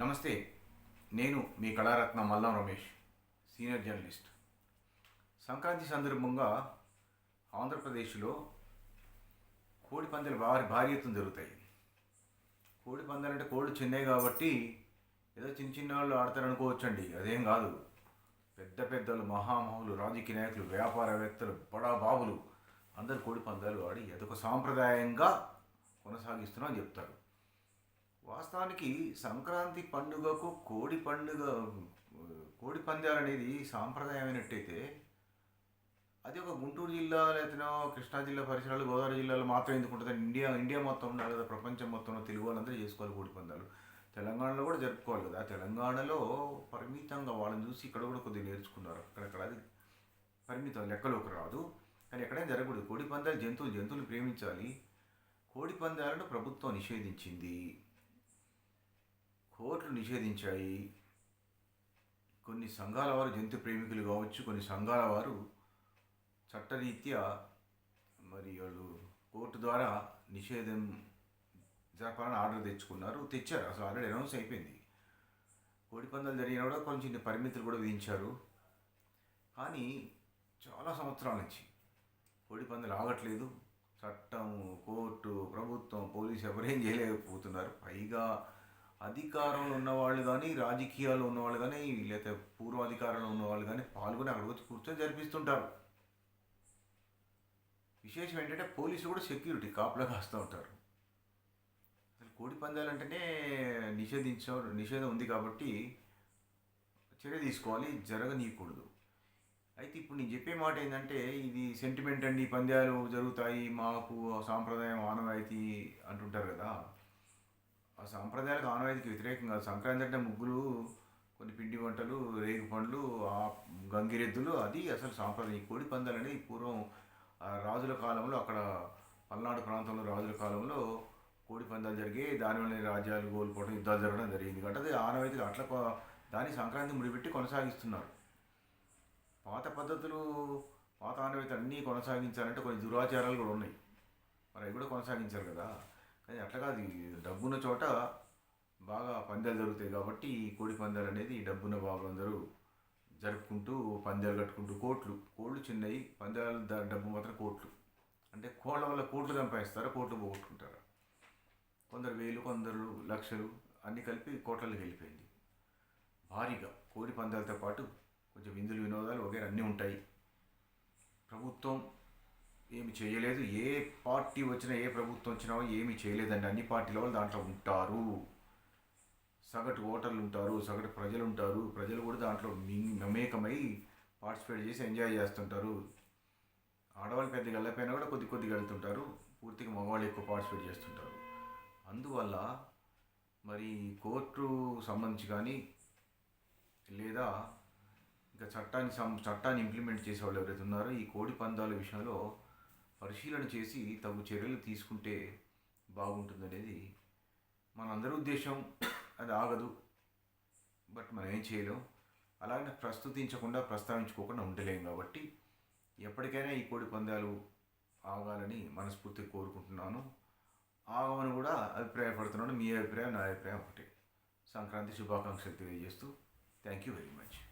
నమస్తే నేను మీ కళారత్న మల్లం రమేష్ సీనియర్ జర్నలిస్ట్. సంక్రాంతి సందర్భంగా ఆంధ్రప్రదేశ్లో కోడి పందాలు భారీ భారీ ఎత్తున జరుగుతాయి. కోడి పందాలు అంటే కోళ్ళు చిన్నవి కాబట్టి ఏదో చిన్న చిన్న వాళ్ళు ఆడతారు అనుకోవచ్చండి. అదేం కాదు. పెద్ద పెద్దలు మహామహులు రాజకీయ నాయకులు వ్యాపారవేత్తలు బడా బాబులు అందరు కోడి పందాలు ఆడి అదొక సాంప్రదాయంగా కొనసాగిస్తున్నాం అని చెప్తారు. వాస్తవానికి సంక్రాంతి పండుగకు కోడి పండుగ కోడి పందాలు అనేది సాంప్రదాయమైనట్టయితే అది ఒక గుంటూరు జిల్లా లేకపోతే కృష్ణా జిల్లా పరిసరాలు గోదావరి జిల్లాలో మాత్రం ఎందుకు ఉంటుంది ఇండియా ఇండియా మొత్తం ఉండాలి కదా ప్రపంచం మొత్తంలో తెలుగు వాళ్ళందరూ చేసుకోవాలి కోడి పందాలు. తెలంగాణలో కూడా జరుపుకోవాలి కదా. తెలంగాణలో పరిమితంగా వాళ్ళని చూసి ఇక్కడ కూడా కొద్దిగా నేర్చుకున్నారు. అక్కడక్కడ అది పరిమితం లెక్కలోకి రాదు. కానీ ఎక్కడైనా జరగకూడదు. కోడి పందాలు జంతువులు జంతువులు ప్రేమించాలి. కోడి పందాలను ప్రభుత్వం నిషేధించింది. కోర్టులు నిషేధించాయి. కొన్ని సంఘాల వారు జంతు ప్రేమికులు కావచ్చు కొన్ని సంఘాల వారు చట్టరీత్యా మరి వాళ్ళు కోర్టు ద్వారా నిషేధం జరపాలని ఆర్డర్ తెచ్చుకున్నారు. తెచ్చారు. అసలు ఆల్రెడీ అనౌన్స్ అయిపోయింది. కోడి పందాలు జరిగిన కూడా కొంచెం పరిమితులు కూడా విధించారు. కానీ చాలా సంవత్సరాల నుంచి కోడి పందాలు ఆగట్లేదు. చట్టం కోర్టు ప్రభుత్వం పోలీసు ఎవరేం చేయలేకపోతున్నారు. పైగా అధికారంలో ఉన్నవాళ్ళు కానీ రాజకీయాల్లో ఉన్నవాళ్ళు కానీ లేకపోతే పూర్వాధికారంలో ఉన్నవాళ్ళు కానీ పాల్గొని అక్కడ వచ్చి కూర్చొని జరిపిస్తుంటారు. విశేషం ఏంటంటే పోలీసులు కూడా సెక్యూరిటీ కాపలా కాస్తూ ఉంటారు. అసలు కోడి పందాలు అంటేనే నిషేధించ నిషేధం ఉంది కాబట్టి చర్య తీసుకోవాలి జరగనీయకూడదు. అయితే ఇప్పుడు నేను చెప్పే మాట ఏంటంటే ఇది సెంటిమెంట్ అండి పందాలు జరుగుతాయి మాకు సాంప్రదాయం ఆనవాయితీ అంటుంటారు కదా. ఆ సాంప్రదాయాలకు ఆనవాయితీకి వ్యతిరేకంగా సంక్రాంతి అంటే ముగ్గులు కొన్ని పిండి వంటలు రేగు పండ్లు ఆ గంగిరెద్దులు అది అసలు సాంప్రదాయం. ఈ కోడి పందాలు అనేది పూర్వం రాజుల కాలంలో అక్కడ పల్నాడు ప్రాంతంలో రాజుల కాలంలో కోడి పందాలు జరిగి దానివల్ల రాజ్యాలు కోల్పోవడం యుద్ధాలు జరగడం జరిగింది. కాబట్టి అది ఆనవాయితీగా అట్లా దాన్ని సంక్రాంతి ముడిపెట్టి కొనసాగిస్తున్నారు. పాత పద్ధతులు పాత ఆనవాయితీ అన్నీ కొనసాగించాలంటే కొన్ని దురాచారాలు కూడా ఉన్నాయి. మరి అవి కూడా కొనసాగించారు కదా. కానీ అట్లా కాదు డబ్బున్న చోట బాగా పందాలు జరుగుతాయి కాబట్టి ఈ కోడి పందాలు అనేది డబ్బున్న బాబులందరూ జరుపుకుంటూ పందాలు కట్టుకుంటూ కోట్లు కోళ్ళు చిన్నవి పందాలు డబ్బు మాత్రం కోట్లు. అంటే కోళ్ళ వల్ల కోట్లు సంపాదిస్తారు కోట్లు పోగొట్టుకుంటారా? కొందరు వేలు కొందరు లక్షలు అన్నీ కలిపి కోట్లకి వెళ్ళిపోయింది. భారీగా కోడి పందాలతో పాటు కొంచెం విందులు వినోదాలు వగేరా అన్నీ ఉంటాయి. ప్రభుత్వం ఏమి చేయలేదు. ఏ పార్టీ వచ్చినా ఏ ప్రభుత్వం వచ్చినా ఏమి చేయలేదండి. అన్ని పార్టీల వాళ్ళు దాంట్లో ఉంటారు. సగటు ఓటర్లు ఉంటారు సగటు ప్రజలు ఉంటారు. ప్రజలు కూడా దాంట్లో మమేకమై పార్టిసిపేట్ చేసి ఎంజాయ్ చేస్తుంటారు. ఆడవాళ్ళు పెద్దగా వెళ్ళకపోయినా కూడా కొద్ది కొద్దిగా వెళ్తుంటారు. పూర్తిగా మగవాళ్ళు ఎక్కువ పార్టిసిపేట్ చేస్తుంటారు. అందువల్ల మరి కోర్టు సంబంధించి కానీ లేదా ఇంకా చట్టాన్ని సం చట్టాన్ని ఇంప్లిమెంట్ చేసే వాళ్ళు ఎవరైతే ఉన్నారో ఈ కోడి పందాల విషయంలో పరిశీలన చేసి తగు చర్యలు తీసుకుంటే బాగుంటుందనేది మనందరి ఉద్దేశం. అది ఆగదు. బట్ మనం ఏం చేయలేం. అలాగే ప్రస్తుతించకుండా ప్రస్తావించుకోకుండా ఉండలేం కాబట్టి ఎప్పటికైనా ఈ కోడి పందాలు ఆగాలని మనస్ఫూర్తిగా కోరుకుంటున్నాను. ఆగమని కూడా అభిప్రాయపడుతున్నాను. మీ అభిప్రాయం నా అభిప్రాయం ఒకటే. సంక్రాంతి శుభాకాంక్షలు తెలియజేస్తూ థ్యాంక్ యూ వెరీ మచ్.